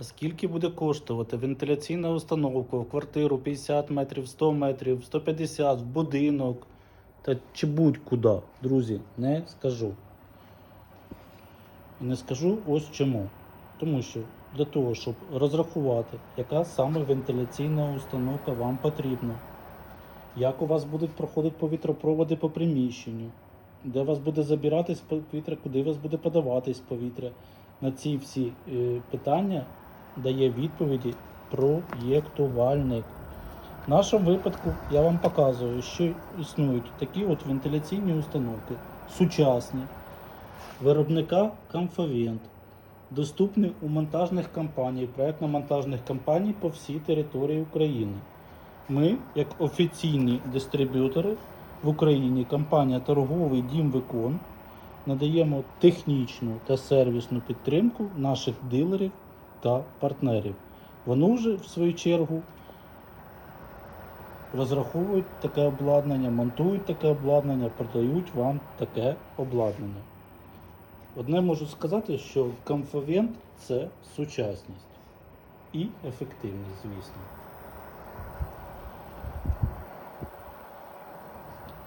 Скільки буде коштувати вентиляційна установка в квартиру 50 метрів, 100 метрів, 150, в будинок та чи будь-куди, друзі, не скажу. І не скажу ось чому. Тому що для того, щоб розрахувати, яка саме вентиляційна установка вам потрібна, як у вас будуть проходити повітропроводи по приміщенню, де вас буде забиратись повітря, куди вас буде подаватись повітря. На ці всі е, питання дає відповіді проєктувальник. В нашому випадку я вам показую, що існують такі от вентиляційні установки, сучасні, виробника Комфовент, доступні у монтажних компаній, проєктно-монтажних компаній по всій території України. Ми, як офіційні дистриб'ютори в Україні, компанія Торговий Дім Викон, надаємо технічну та сервісну підтримку наших дилерів та партнерів. Вони вже, в свою чергу, розраховують таке обладнання, монтують таке обладнання, продають вам таке обладнання. Одне можу сказати, що комфовент це сучасність і ефективність, звісно.